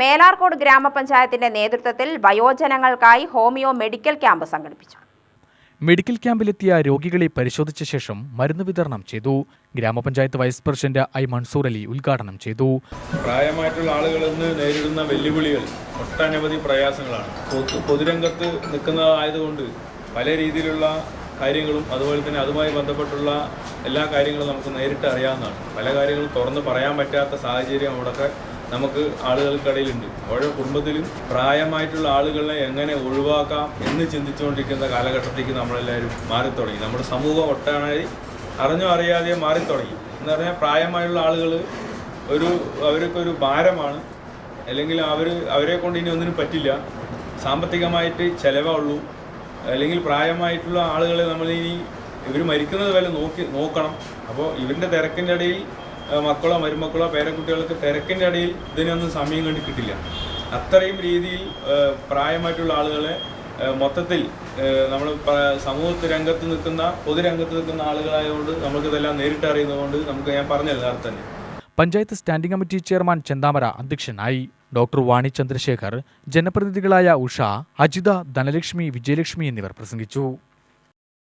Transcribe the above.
മേലാർക്കോട് ഗ്രാമപഞ്ചായത്തിന്റെ നേതൃത്വത്തിൽ വയോജനങ്ങൾക്കായി ഹോമിയോ മെഡിക്കൽ ക്യാമ്പ് സംഘടിപ്പിച്ചു. മെഡിക്കൽ ക്യാമ്പിലെത്തിയ രോഗികളെ പരിശോധിച്ച ശേഷം മരുന്ന് വിതരണം ചെയ്തു. ഗ്രാമപഞ്ചായത്ത് vice president I Mansoor Ali ഉദ്ഘാടനം ചെയ്തു. പ്രായമായിട്ടുള്ള ആളുകൾ ഇന്ന് നേരിടുന്ന വെല്ലുവിളികൾ ഒട്ടനവധി പ്രയാസങ്ങളാണ്. പൊതു പൊതുരംഗത്ത് നിൽക്കുന്നതായതുകൊണ്ട് പല രീതിയിലുള്ള കാര്യങ്ങളും അതുപോലെ തന്നെ അതുമായി ബന്ധപ്പെട്ടുള്ള എല്ലാ കാര്യങ്ങളും നമുക്ക് നേരിട്ട് അറിയാവുന്നതാണ്. പല കാര്യങ്ങളും തുറന്ന് പറയാൻ പറ്റാത്ത സാഹചര്യം അവിടെയൊക്കെ നമുക്ക് ആളുകൾക്കിടയിലുണ്ട്. ഓരോ കുടുംബത്തിലും പ്രായമായിട്ടുള്ള ആളുകളെ എങ്ങനെ ഒഴിവാക്കാം എന്ന് ചിന്തിച്ചുകൊണ്ടിരിക്കുന്ന കാലഘട്ടത്തേക്ക് നമ്മളെല്ലാവരും മാറി തുടങ്ങി നമ്മുടെ സമൂഹം ഒട്ടാണായി അറിഞ്ഞോ അറിയാതെ മാറി തുടങ്ങി എന്ന് പറഞ്ഞാൽ പ്രായമായുള്ള ആളുകൾ ഒരു അവർക്കൊരു ഭാരമാണ്. അല്ലെങ്കിൽ അവർ അവരെ കൊണ്ട് ഇനി ഒന്നിനും പറ്റില്ല. സാമ്പത്തികമായിട്ട് ചിലവുള്ളൂ അല്ലെങ്കിൽ പ്രായമായിട്ടുള്ള ആളുകളെ നമ്മൾ ഇനി ഇവർ മരിക്കുന്നത് വരെ നോക്കി നോക്കണം. അപ്പോൾ ഇവരുടെ തിരക്കിന്റെ ഇടയിൽ മക്കളോ മരുമക്കളോ പേരക്കുട്ടികൾക്ക് തിരക്കിന്റെ ഇടയിൽ ഇതിനൊന്നും സമയം കണ്ട് കിട്ടില്ല. അത്രയും രീതിയിൽ പ്രായമായിട്ടുള്ള ആളുകളെ മൊത്തത്തിൽ നമ്മൾ സമൂഹത്തിൽ രംഗത്ത് നിൽക്കുന്ന പൊതുരംഗത്ത് നിൽക്കുന്ന ആളുകളായതുകൊണ്ട് നേരിട്ട് അറിയുന്നതുകൊണ്ട് നമുക്ക് ഞാൻ പറഞ്ഞല്ലോ നേരത്തെ തന്നെ. Panchayat standing committee chairman Chenthamara അധ്യക്ഷനായി ഡോക്ടർ വാണി ചന്ദ്രശേഖർ ജനപ്രതിനിധികളായ ഉഷ അജിത ധനലക്ഷ്മി വിജയലക്ഷ്മി എന്നിവർ പ്രസംഗിച്ചു.